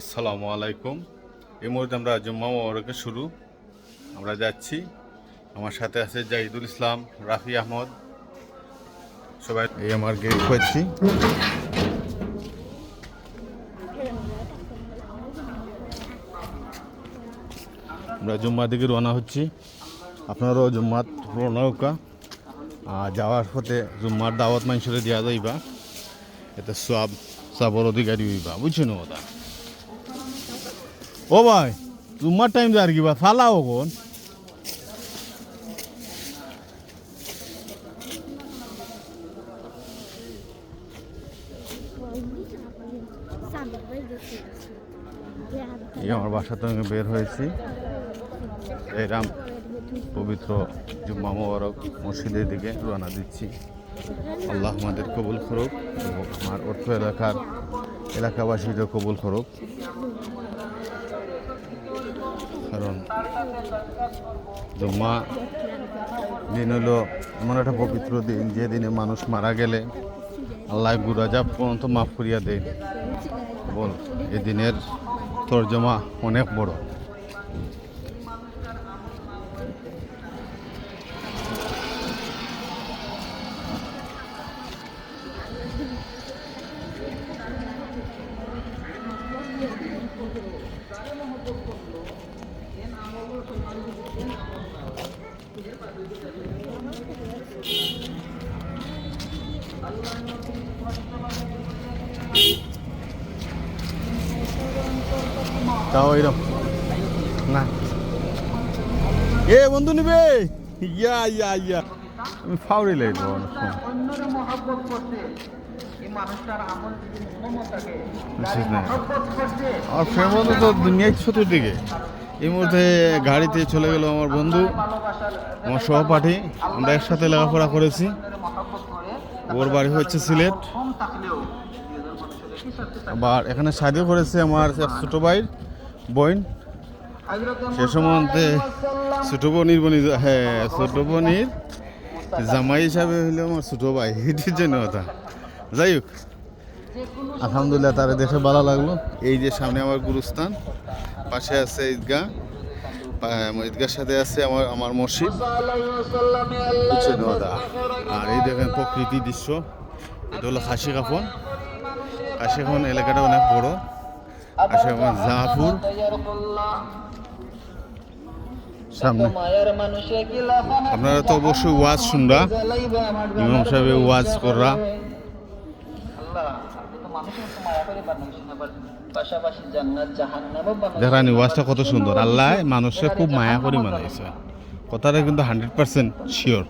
আসসালামু আলাইকুম। এই মুহূর্তে আমরা জুম্মা মোবারকে শুরু। আমরা যাচ্ছি। আমার সাথে আছে জাহিদুল ইসলাম, রাফি আহমদ। সবাই এই আমার গেট খুঁজছি। আমরা জুম্মা দিকে রওনা হচ্ছি। আপনারাও জুম্মাত রওনা হোকা। আর যাওয়ার পথে জুম্মার দাওয়াত মানুষের দেওয়া যাইবা এতে সব সবর অধিকারী হইবা, বুঝছেন ওটা ও ভাই তোমার টাইম আর কিবা ফালাও কোন? এই আমার বাসা থেকে বের হয়েছি। এরাম পবিত্র জুম্মা মোবারক মসজিদের দিকে রওনা দিচ্ছি। আল্লাহ আমাদের কবুল করুক এবং আমার অর্থ এলাকার এলাকাবাসীদের কবুল করুক। কারণ জমা দিন হলো এমন একটা পবিত্র দিন, যে দিনে মানুষ মারা গেলে আল্লাহ গুরাজাব পর্যন্ত মাফ করিয়া দেয় বল এদিনের দিনের তর্জমা অনেক বড়। তাও এরকম না। এ বন্ধু নিবে? ইয়া ইয়া ইয়া। আমি ফাউরি সময়। অন্যরা মহাব্বত এই মানুষটার আমল যদি মহম্মদ থাকে আমার এই মুহূর্তে গাড়িতে চলে গেল আমার বন্ধু, আমার সহপাঠী। আমরা একসাথে লেখাপড়া করেছি। ওর বাড়ি হচ্ছে সিলেট। আবার এখানে শাদিও করেছে আমার এক ছোটো ভাইয়ের বোন। সে সম্বন্ধে ছোটো বোনির বনি হ্যাঁ ছোটো বোনির জামাই হিসাবে হইলে আমার ছোটো ভাই। এটির জন্য কথা। যাই হোক, আলহামদুলিল্লাহ তার দেখে ভালো লাগল। এই যে সামনে আমার গুরুস্থান পাশে আছে ঈদগাহ। ঈদগার সাথে আছে আমার আমার মসজিদ। আর এই দেখেন প্রকৃতি দৃশ্য। এটা হলো খাসি কাফন খাসি কাফন এলাকাটা অনেক বড়। খাসি কাফন জাহাপুর সামনে। আপনারা তো অবশ্যই ওয়াজ শুনরা। আমার ইমাম সাহেব ওয়াজ কররা। দেখানি ওয়াজটা কত সুন্দর। আল্লাহ মানুষে খুব মায়া করে বানাইছে কথাটা কিন্তু হান্ড্রেড পার্সেন্ট শিওর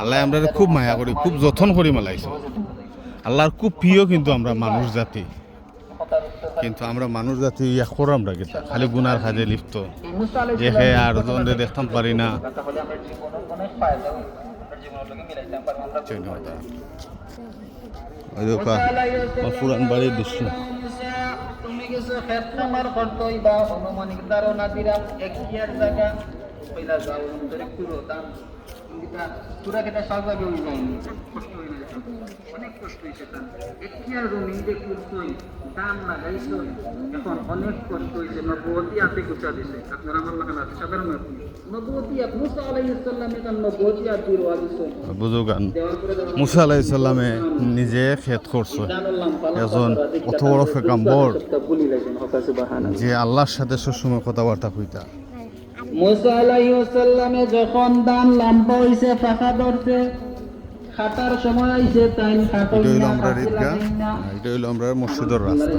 আল্লাহ আমরা খুব মায়া করি খুব যত্ন করে মালাইছে। আল্লাহর খুব প্রিয় কিন্তু আমরা মানুষ জাতি। কিন্তু আমরা মানুষ জাতি ইয়া করো আমরা কিন্তু। খালি গুনার কাজে লিপ্ত। যে আর জনরে দেখতাম পারি না। দেখো পুরান বাড়ির দৃশ্য। তুমি কিছু ক্ষেত্রমার করতই বা অনুমানিক ধারণা দিলাম এক ইয়ার জায়গা পয়লা যাও অন্তরে পুরো দাম কিন্তু পুরা কেটা সাজাবে ওই যায়নি। কষ্ট হয়ে গেছে অনেক কষ্ট হয়েছে তার। এক ইয়ার জমি যে করছই দাম লাগাইছই এখন অনেক কষ্ট হয়েছে নবতী হাতে গুছা দিছে। আপনার আমার লাগান আছে সাধারণ নবতী মুসা আলাইহিস সালামে তার রোয়া দিছে। নিজে খেত করছে। এজন অত বড় ফেকাম্বর যে আল্লাহর সাথে সবসময় কথাবার্তা কইতা। মুসা আলাইহিস সালামে যখন দান লম্বা হইছে ফাঁকা ধরছে খাটার সময় আইছে তাই খাটো এটা হইল আমরা ঈদগাহ এটা হইল আমরা মসজিদের রাস্তা।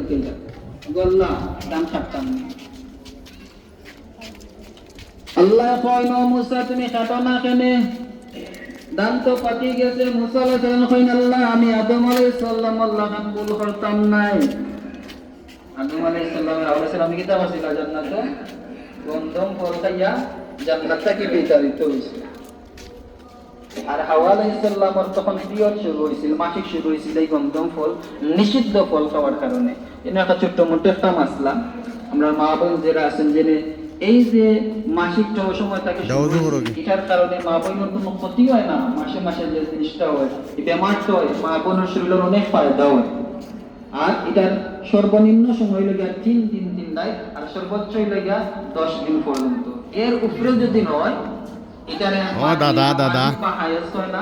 গল্লা দান খাটতাম আল্লাহ কয় ন মুসা তুমি খাটো না কেনে? দান তো পাতি গেছে মুসা আলাইহিস সালাম কইন আল্লাহ আমি আদম আলাইহিস সালাম আল্লাহ খান ভুল করতাম নাই। আদম আলাইহিস সালামের আওলাদ সালাম কিতাব আছে জান্নাতে? গন্ধম ফল খাইয়া জান্নাত থেকে বিতাড়িত হয়েছে আর হাওয়া আলাইসাল্লামর তখন পিরিয়ড শুরু হয়েছিল মাসিক শুরু হয়েছিল এই গন্ধম ফল নিষিদ্ধ ফল খাওয়ার কারণে। এনে একটা ছোট্ট মোটো একটা মাসলা। আমরা মা বোন যারা আছেন জেনে এই যে মাসিক সময় থাকে। এটার কারণে মা বোনের কোনো ক্ষতি হয় না। মাসে মাসে যে জিনিসটা হয় এই বেমারটা হয় মা বোনের শরীরের অনেক ফায়দা হয়। আর এটার সর্বনিম্ন সময় লেগে তিন দিন তিন রাত আর সর্বোচ্চ লেগে দশ দিন পর্যন্ত। এর উপরে যদি নয় এটারে দাদা, দাদা। হাইয়েস্ট হয় না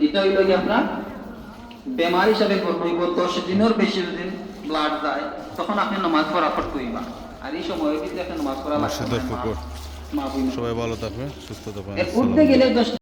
এটা হইল গিয়ে আপনার বেমার হিসাবে গণ্য হইব দশ দিনের বেশি দিন ব্লাড যায় তখন আপনি নমাজ পড়া আর এই নমাজ পড়া লাগবে মসজিদের পুকুর মা বইন সবাই ভালো থাকবে সুস্থ থাকবে উঠতে গেলে দশ